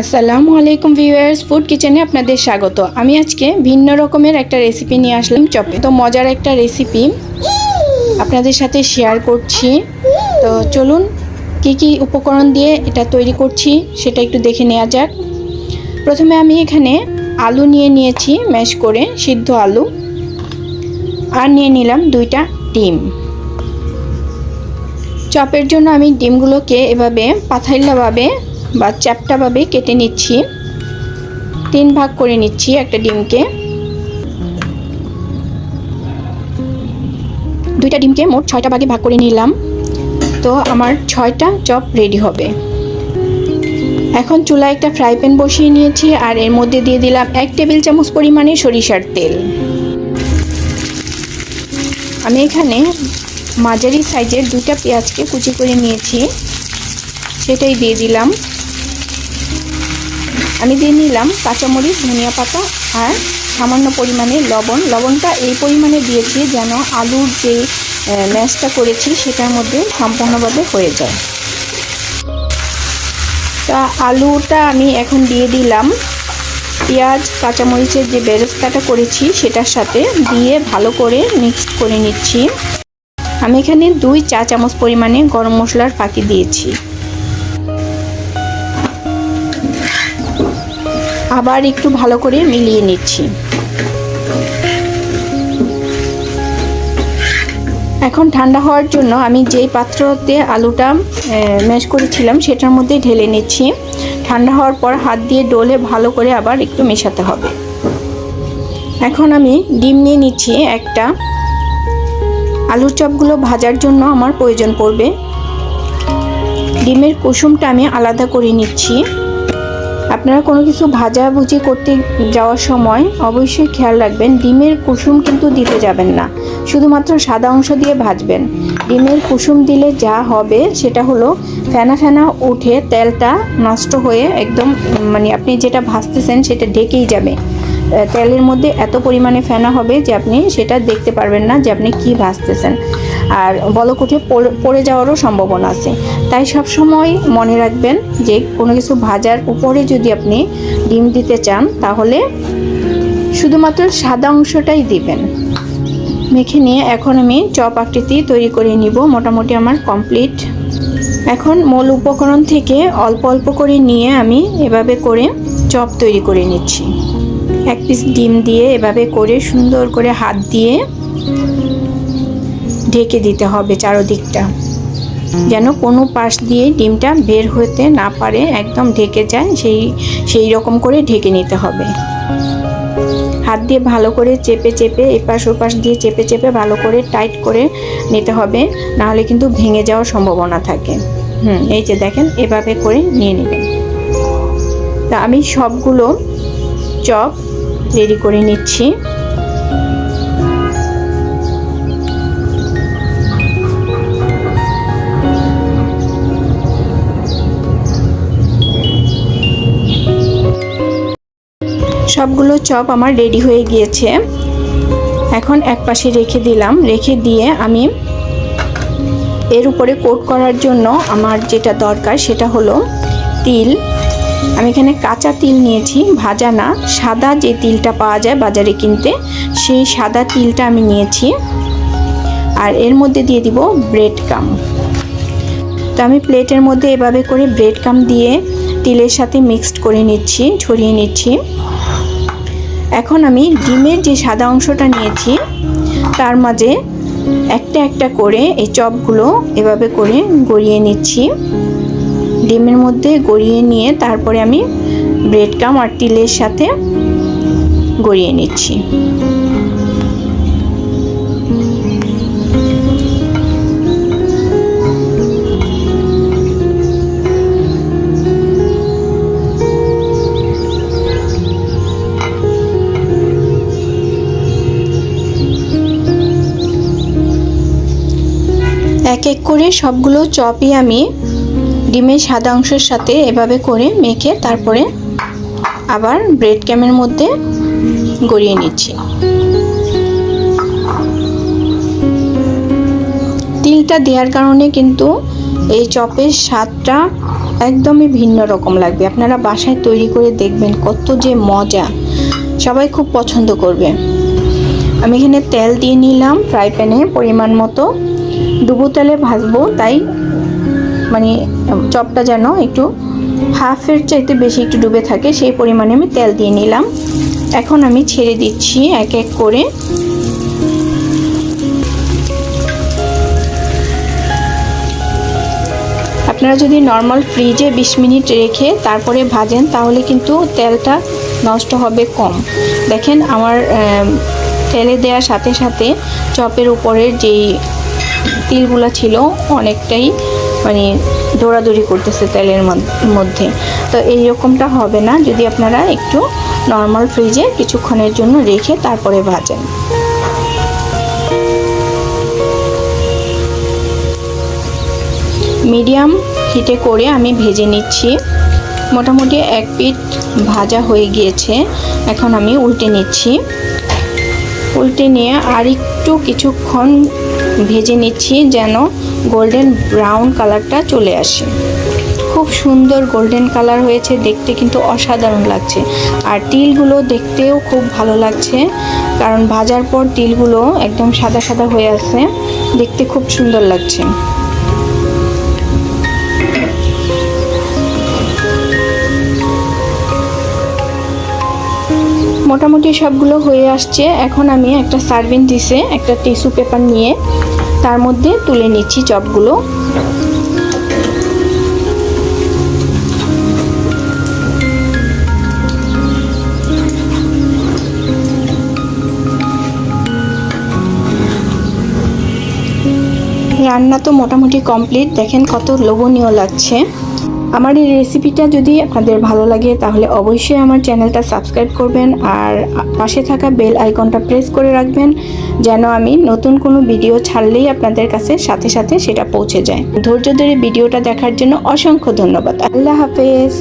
আসসালামু আলাইকুম viewers food কিচেনে আপনাদের স্বাগত। আমি আজকে ভিন্ন রকমের একটা রেসিপি নিয়ে আসলাম চপে। তো মজার একটা রেসিপি আপনাদের সাথে শেয়ার করছি। তো চলুন, কি কি উপকরণ দিয়ে এটা তৈরি করছি সেটা একটু দেখে নেওয়া যাক। প্রথমে আমি এখানে আলু নিয়ে নিয়েছি ম্যাশ করে, সিদ্ধ আলু। আর নিয়ে নিলাম দুইটা ডিম। চপের জন্য আমি ডিমগুলোকে এভাবে পাথাইলাভাবে বা চ্যাপটাভাবে কেটে নিচ্ছি। তিন ভাগ করে নিচ্ছি একটা ডিমকে। দুইটা ডিমকে মোট ছয়টা ভাগে ভাগ করে নিলাম। তো আমার ছয়টা চপ রেডি হবে। এখন চুলায় একটা ফ্রাই প্যান বসিয়ে নিয়েছি আর এর মধ্যে দিয়ে দিলাম এক টেবিল চামচ পরিমাণে সরিষার তেল। আমি এখানে মাঝারি সাইজের দুটা পেঁয়াজকে কুচি করে নিয়েছি। সেটাই দিয়ে দিলাম। আমি দিয়ে নিলাম কাঁচামরিচ, ধনিয়া পাতা আর সামান্য পরিমাণে লবণ। লবণটা এই পরিমাণে দিয়েছি যেন আলুর যে ম্যাশটা করেছি সেটার মধ্যে সম্পূর্ণভাবে হয়ে যায়। তা আলুটা আমি এখন দিয়ে দিলাম। পেঁয়াজ, কাঁচামরিচের যে বেরেস্তাটা করেছি সেটার সাথে দিয়ে ভালো করে মিক্সড করে নিচ্ছি। আমি এখানে দুই চা চামচ পরিমাণে গরম মশলার ফাঁকি দিয়েছি। আবার একটু ভালো করে মিলিয়ে নিচ্ছি। এখন ঠান্ডা হওয়ার জন্য আমি যেই পাত্রতে আলুটা ম্যাশ করেছিলাম সেটার মধ্যে ঢেলে নিচ্ছি। ঠান্ডা হওয়ার পর হাত দিয়ে ডোলে ভালো করে আবার একটু মেশাতে হবে। এখন আমি ডিম নিয়ে নিচ্ছি একটা। আলুর চপগুলো ভাজার জন্য আমার প্রয়োজন পড়বে। ডিমের কুসুমটা আমি আলাদা করে নিচ্ছি। আপনারা কোনো কিছু ভাজাভুজি করতে যাওয়ার সময় অবশ্যই খেয়াল রাখবেন, ডিমের কুসুম কিন্তু দিতে যাবেন না। শুধুমাত্র সাদা অংশ দিয়ে ভাজবেন। ডিমের কুসুম দিলে যা হবে সেটা হলো ফেনা ফেনা উঠে তেলটা নষ্ট হয়ে একদম মানে আপনি যেটা ভাজতেছেন সেটা ঢেকেই যাবে। তেলের মধ্যে এত পরিমাণে ফেনা হবে যে আপনি সেটা দেখতে পারবেন না যে আপনি কি ভাজতেছেন। আর বলক উঠে পড়ে যাওয়ারও সম্ভাবনা আছে। তাই সব সময় মনে রাখবেন যে, কোনো কিছু ভাজার উপরে যদি আপনি ডিম দিতে চান, তাহলে শুধুমাত্র সাদা অংশটাই দিবেন। মেখে নিয়ে এখন আমি চপ আকৃতি তৈরি করে নিব, মোটামুটি আমার কমপ্লিট। এখন মূল উপকরণ থেকে অল্প অল্প করে নিয়ে আমি এভাবে করে চপ তৈরি করে নিচ্ছি। এক পিস ডিম দিয়ে এভাবে করে সুন্দর করে হাত দিয়ে ঢেকে দিতে হবে চারোদিকটা। যেন কোনো পাশ দিয়ে ডিমটা বের হতে না পারে, একদম ঢেকে যায়, সেই সেই রকম করে ঢেকে নিতে হবে। হাত দিয়ে ভালো করে চেপে চেপে, এপাশ ওপাশ দিয়ে চেপে চেপে ভালো করে টাইট করে নিতে হবে, নাহলে কিন্তু ভেঙে যাওয়ার সম্ভাবনা থাকে। হুম, এই যে দেখেন, এভাবে করে নিয়ে নেবেন। তা আমি সবগুলো চপ রেডি করে নিচ্ছি। সবগুলো চপ আমার রেডি হয়ে গিয়েছে। এখন এক পাশে রেখে দিলাম। রেখে দিয়ে আমি এর উপরে কোট করার জন্য আমার যেটা দরকার সেটা হলো তিল। আমি এখানে কাঁচা তিল নিয়েছি, ভাজা না। সাদা যে তিলটা পাওয়া যায় বাজারে কিনতে, সেই সাদা তিলটা আমি নিয়েছি। আর এর মধ্যে দিয়ে দিব ব্রেড কাম। তো আমি প্লেটের মধ্যে এভাবে করে ব্রেড কাম দিয়ে তিলের সাথে মিক্সড করে নিচ্ছি, ছড়িয়ে নিচ্ছি। এখন আমি ডিমের যে সাদা অংশটা নিয়েছি, তার মাঝে একটা একটা করে এই চপগুলো এভাবে করে গড়িয়ে নিচ্ছি। ডিমের মধ্যে গড়িয়ে নিয়ে তারপরে আমি ব্রেড কাম আর তিলের সাথে গড়িয়ে নিচ্ছি। এক করে সবগুলো চপই আমি ডিমের সাদা অংশের সাথে এভাবে করে মেখে তারপরে আবার ব্রেড ক্যামের মধ্যে গড়িয়ে নিচ্ছি। তিলটা দেওয়ার কারণে কিন্তু এই চপের স্বাদটা একদমই ভিন্ন রকম লাগবে। আপনারা বাসায় তৈরি করে দেখবেন কত যে মজা। সবাই খুব পছন্দ করবে। আমি এখানে তেল দিয়ে নিলাম ফ্রাই প্যানে পরিমাণ মতো। ডুবো তেলে ভাজবো, তাই মানে চপটা যেন একটু হাফের চাইতে বেশি একটু ডুবে থাকে, সেই পরিমাণে আমি তেল দিয়ে নিলাম। এখন আমি ছেড়ে দিচ্ছি এক এক করে। আপনারা যদি নর্মাল ফ্রিজে বিশ মিনিট রেখে তারপরে ভাজেন, তাহলে কিন্তু তেলটা নষ্ট হবে কম। দেখেন আমার তেলে দেওয়ার সাথে সাথে চপের উপরের যেই তিলগুলো ছিল অনেকটাই মানে দৌড়াদৌড়ি করতেছে তেলের মধ্যে। তো এই রকমটা হবে না, যদি আপনারা একটু নর্মাল ফ্রিজে কিছুক্ষণের জন্য রেখে তারপরে ভাজেন। মিডিয়াম হিটে করে আমি ভেজে নিচ্ছি। মোটামুটি এক পিঠ ভাজা হয়ে গিয়েছে, এখন আমি উল্টে নিচ্ছি। উল্টে নিয়ে আর একটু কিছুক্ষণ ভেজে নিচ্ছি যেন গোল্ডেন ব্রাউন কালারটা চলে আসে। খুব সুন্দর গোল্ডেন কালার হয়েছে, দেখতে কিন্তু অসাধারণ লাগছে। আর তিলগুলো দেখতেও খুব ভালো লাগছে, কারণ ভাজার পর তিলগুলো একদম সাদা সাদা হয়ে আছে, দেখতে খুব সুন্দর লাগছে। মোটামুটি সবগুলো হয়ে আসছে। এখন আমি একটা সার্ভিং ডিশে একটা টিস্যু পেপার নিয়ে। তার মধ্যে তুলে নিচ্ছি চপগুলো। রান্না তো মোটামুটি কমপ্লিট। দেখেন কত লোভনীয় লাগছে। আমার এই রেসিপিটা যদি আপনাদের ভালো লাগে, তাহলে অবশ্যই আমার চ্যানেলটা সাবস্ক্রাইব করবেন আর পাশে থাকা বেল আইকনটা প্রেস করে রাখবেন, যেন আমি নতুন কোনো ভিডিও ছাড়লেই আপনাদের কাছে সাথে সাথে সেটা পৌঁছে যায়। ধৈর্য ধরে ভিডিওটা দেখার জন্য অসংখ্য ধন্যবাদ। আল্লাহ হাফেজ।